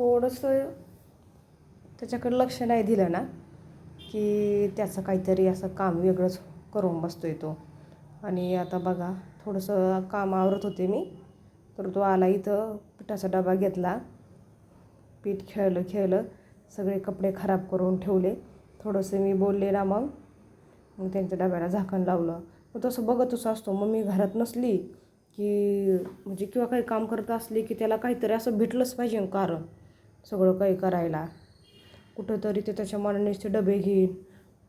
थोडंसं त्याच्याकडे लक्ष नाही दिलं ना की त्याचं काहीतरी असं काम वेगळंच करून बसतो आहे तो. आणि आता बघा थोडंसं काम आवरत होते मी तर तो आला इथं पिठाचा डबा घेतला. पीठ खेळलं खेळलं सगळे कपडे खराब करून ठेवले. थोडंसं मी बोलले ना मग मग त्यांच्या डब्याला झाकण लावलं. मग तसं बघतच असतो. मग मी घरात नसली की म्हणजे किंवा काही काम करत असली की त्याला काहीतरी असं भेटलंच पाहिजे कारण. सगळं काही करायला. कुठंतरी ते त्याच्या मनानेच ते डबे घेईन.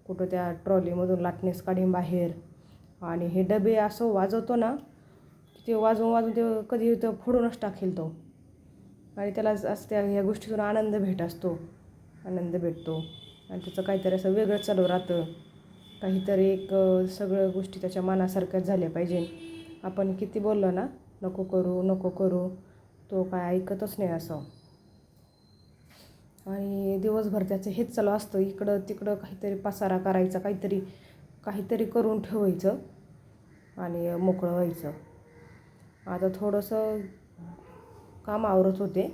कुठं त्या ट्रॉलीमधून लाटणेस काढीन बाहेर. आणि हे डबे असं वाजवतो ना की ते वाजवून वाजवून ते कधी तर फोडूनच टाकेल तो. आणि त्याला असं त्या ह्या गोष्टीतून आनंद भेट असतो. आनंद भेटतो. आणि त्याचं काहीतरी असं वेगळं चालू राहतं. काहीतरी एक सगळं गोष्टी त्याच्या मनासारख्याच झाल्या पाहिजे आपण किती बोललो ना नको करू नको करू. तो काय ऐकतच नाही असं. आणि दिवसभर त्याचं हेच चालू असतं. इकडं तिकडं काहीतरी पसारा करायचा काहीतरी काहीतरी करून ठेवायचं आणि मोकळं व्हायचं. आता थोडंसं काम आवरत होते.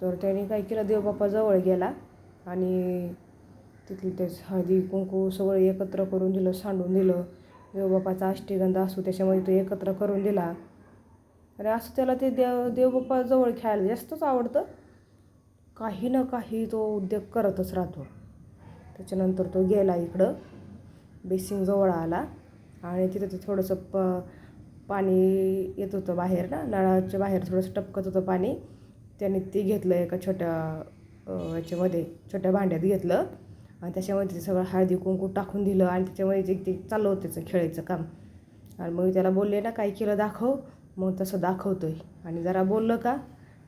तर त्याने काय केलं देवबाप्पा जवळ गेला आणि तिथली ते हळदी कुंकू सगळं एकत्र करून दिलं सांडून दिलं. देवबापाचा अष्टीगंध असू त्याच्यामध्ये तो एकत्र करून दिला. आणि असं त्याला ते देव देवबाप्पा जवळ खेळायला जास्तच आवडतं. काही ना काही तो उद्योग करतच राहतो. त्याच्यानंतर तो गेला इकडं बेसिंगजवळ आला आणि तिथं ते थोडंसं प पाणी येत होतं बाहेर ना नळाच्या बाहेर थोडंसं टपकत होतं पाणी. त्याने ते घेतलं एका छोट्या याच्यामध्ये छोट्या भांड्यात घेतलं आणि त्याच्यामध्ये ते सगळं हळदी कुंकू टाकून दिलं आणि त्याच्यामध्ये जे ते चाललं होतं त्याचं खेळायचं काम. आणि मग त्याला बोलले ना काय केलं दाखव. मग तसं दाखवतोय. आणि जरा बोललं का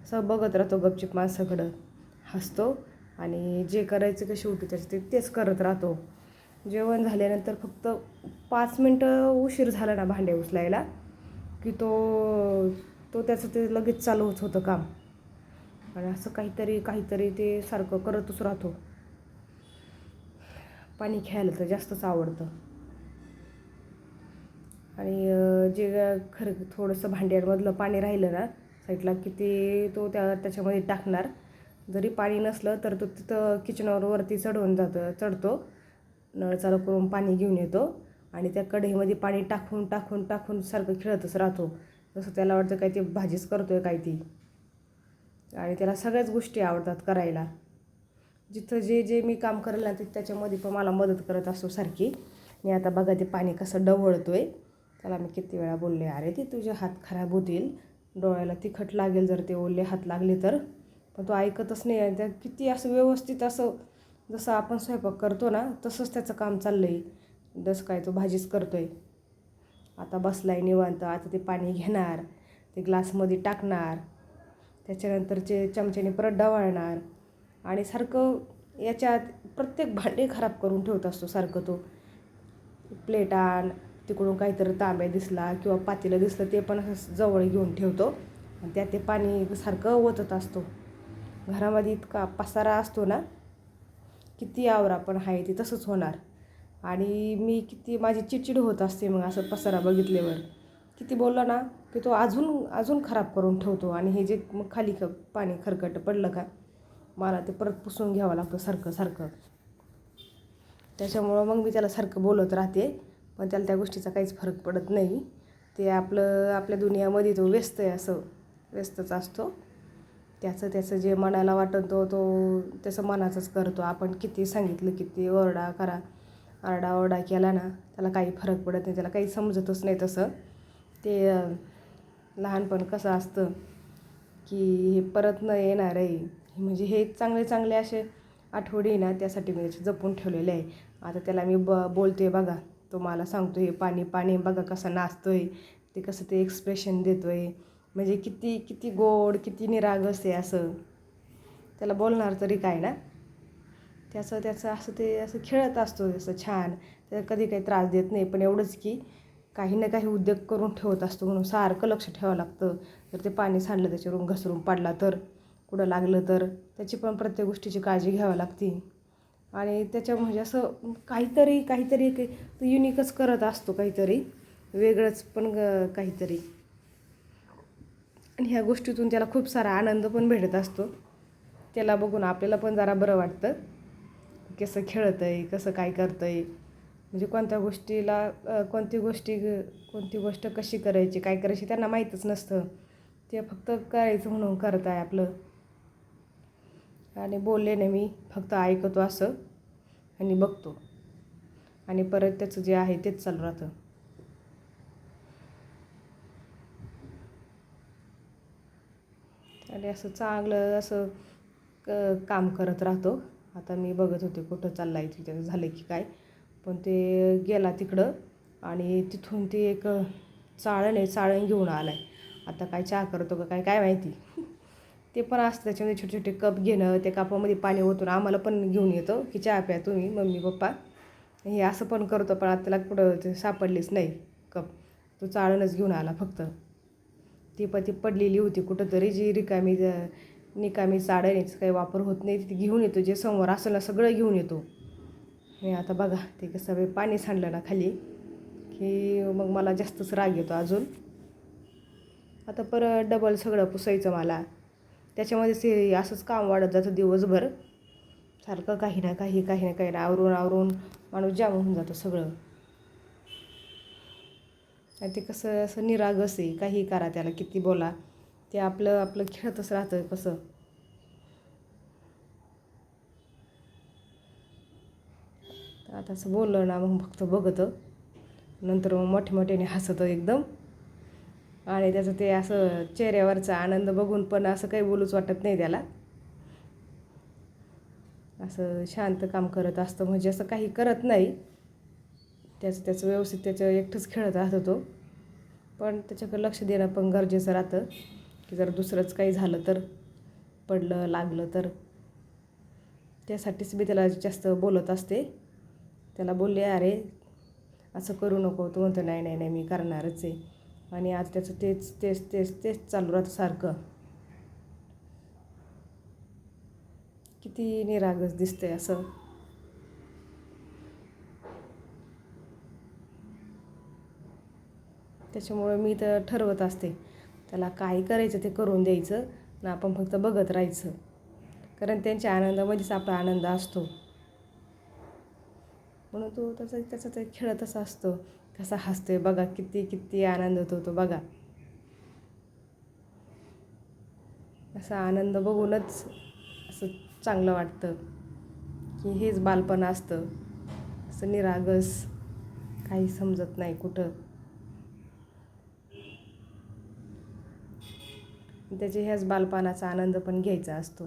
असं बघत राहतो गपचिप माणसाकडं. हसतो आणि जे करायचं का शेवटी त्याचं ते तेच करत राहतो. जेवण झाल्यानंतर फक्त पाच मिनटं उशीर झाला ना भांडे उचलायला की तो तो त्याचं ते लगेच चालूच होतं काम. आणि असं काहीतरी काहीतरी ते सारखं करतच राहतो. पाणी खेळायला तर जास्तच आवडतं. आणि जे खरं थोडंसं भांड्यांमधलं पाणी राहिलं ना साईडला की ते तो त्या त्याच्यामध्ये टाकणार. जरी पाणी नसलं तर तो तिथं किचनवर वरती चढवून जातो चढतो. नळ चालू करून पाणी घेऊन येतो आणि त्या कढईमध्ये पाणी टाकून टाकून टाकून सारखं खेळतच राहतो. जसं त्याला वाटतं काय ते भाजीच करतो आहे काय ती. आणि त्याला सगळ्याच गोष्टी आवडतात करायला. जिथं जे जे मी काम करेल ना ते त्याच्यामध्ये पण मला मदत करत असतो सारखी. मी आता बघा ते पाणी कसं डवळतो आहे त्याला मी किती वेळा बोलले अरे ते तुझे हात खराब होतील. डोळ्याला तिखट लागेल जर ते ओले हात लागले तर. पण तो ऐकतच नाही आणि त्या किती असं व्यवस्थित असं जसं आपण स्वयंपाक करतो ना तसंच त्याचं काम चाललं आहे जसं काय तो भाजीच करतो आहे आता बसला आहे निवांत आता ते पाणी घेणार ते ग्लासमध्ये टाकणार त्याच्यानंतरचे चमच्याने परत डवाळणार आणि सारखं याच्यात प्रत्येक भांडे खराब करून ठेवत असतो सारखं तो. प्लेट आण तिकडून काहीतरी तांब्या दिसला किंवा पातेलं दिसलं ते पण असं जवळ घेऊन ठेवतो आणि त्यात ते पाणी सारखं ओतत असतो. घरामध्ये इतका पसारा असतो ना किती आवरा पण आहे ते तसंच होणार. आणि मी किती माझी चिडचिड होत असते मग असं पसारा बघितल्यावर. किती बोलला ना की तो अजून अजून खराब करून ठेवतो आणि हे जे मग खाली क पाणी खरकट पडलं का मला ते परत पुसून घ्यावं लागतं सारखं सारखं. त्याच्यामुळं मग मी त्याला सारखं बोलत राहते पण त्याला त्या गोष्टीचा काहीच फरक पडत नाही. ते आपलं आपल्या दुनियामध्ये तो व्यस्त आहे असं व्यस्तच असतो. त्याचं त्याचं जे मनाला वाटतं तो तो त्याचं मनाचंच करतो. आपण किती सांगितलं किती ओरडा करा. आरडाओरडा केला ना त्याला काही फरक पडत नाही. त्याला काही समजतच नाही तसं. ते लहानपण कसं असतं की हे परत न येणार आहे. म्हणजे हे चांगले चांगले असे आठवडी ना त्यासाठी मी त्याचे जपून ठेवलेले आहे. आता त्याला मी ब बोलतो आहे बघा. तो मला सांगतो हे पाणी पाणी बघा कसं नाचतो आहे ते कसं ते एक्सप्रेशन देतो आहे म्हणजे किती किती गोड किती निरागस आहे असं. त्याला बोलणार तरी काय ना? त्याचं त्याचं असं ते असं खेळत असतो असं छान. त्याला कधी काही त्रास देत नाही पण एवढंच की काही ना काही उद्योग करून ठेवत असतो म्हणून सारखं लक्ष ठेवावं लागतं. जर ते पाणी सांडलं त्याच्यावरून घसरून पडला तर कुठं लागलं तर त्याची पण प्रत्येक गोष्टीची काळजी घ्यावी लागते. आणि त्याच्या म्हणजे असं काहीतरी काहीतरी काही युनिकच करत असतो काहीतरी. वेगळंच पण ग- काहीतरी. आणि ह्या गोष्टीतून त्याला खूप सारा आनंद पण भेटत असतो. त्याला बघून आपल्याला पण जरा बरं वाटतं. कसं खेळतं आहे कसं काय करतं आहे म्हणजे कोणत्या गोष्टीला कोणती गोष्टी कोणती गोष्ट कशी करायची काय करायची त्यांना माहीतच नसतं. ते फक्त करायचं म्हणून करत आहे आपलं. आणि बोलले नाही मी फक्त ऐकतो असं. आणि बघतो. आणि परत त्याचं जे आहे तेच चालू राहतं. आणि असं चांगलं असं क काम करत राहतो. आता मी बघत होते कुठं चालला आहे तिथे झालं की काय. पण ते गेला तिकडं आणि तिथून ते एक चाळण आहे चाळण घेऊन आला आहे आता काय चहा करतो का काय काय माहिती. ते पण असतं त्याच्यामध्ये छोटे छोटे कप घेणं त्या कपामध्ये पाणी ओतून आम्हाला पण घेऊन येतो की चहा प्या तुम्ही मम्मी पप्पा. हे असं पण करतो पण आता त्याला कुठं ते सापडलीच नाही कप. तो चाळणच घेऊन आला फक्त. ती पण ती पडलेली होती कुठंतरी जी रिकामी निकामी निकामी चाळणीचा काही वापर होत नाही ती घेऊन येतो जे समोर असेल ना सगळं घेऊन येतो. हे आता बघा ते कसं बे पाणी सांडलं ना खाली की मग मला जास्तच राग येतो अजून. आता परत डबल सगळं पुसायचं मला. त्याच्यामध्येच हे असंच काम वाढत जातं दिवसभर. सारखं काही ना काही काही ना काही ना आवरून आवरून माणूस जाम होऊन जातो सगळं. ते कसं असं निरागस आहे. काही करा त्याला किती बोला. ते आपलं आपलं खेळतच राहतं कसं. आता असं बोललं ना मग फक्त बघतं. नंतर मग मोठे मोठ्याने हसतं एकदम. आणि त्याचं ते असं चेहऱ्यावरचा आनंद बघून पण असं काही बोलूच वाटत नाही त्याला. असं शांत काम करत असतं म्हणजे असं काही करत नाही. त्याचं त्याचं व्यवस्थित त्याचं एकटंच खेळत राहतो तो. पण त्याच्याकडे लक्ष देणं पण गरजेचं राहतं. की जर दुसरंच काही झालं तर पडलं लागलं तर. त्यासाठीच मी त्याला जास्त बोलत असते. त्याला बोलले अरे असं करू नको. तो म्हणतो नाही नाही नाही मी करणारच आहे. आणि आज त्याचं तेच तेच तेच तेच चालू राहतं सारखं. किती निरागस दिसतंय असं. त्याच्यामुळे मी तर ठरवत असते त्याला काय करायचं ते करून द्यायचं ना आपण फक्त बघत राहायचं. कारण त्यांच्या आनंदामध्येच आपला आनंद असतो. म्हणून तो त्याचा त्याचा ते खेळत असा असतो. कसा हसतोय बघा किती किती आनंद होतो तो बघा. असा आनंद बघूनच असं चांगलं वाटतं की हेच बालपण असतं. असं निरागस काही समजत नाही कुठं. त्याच्या ह्याच बालपणाचा आनंद पण घ्यायचा असतो.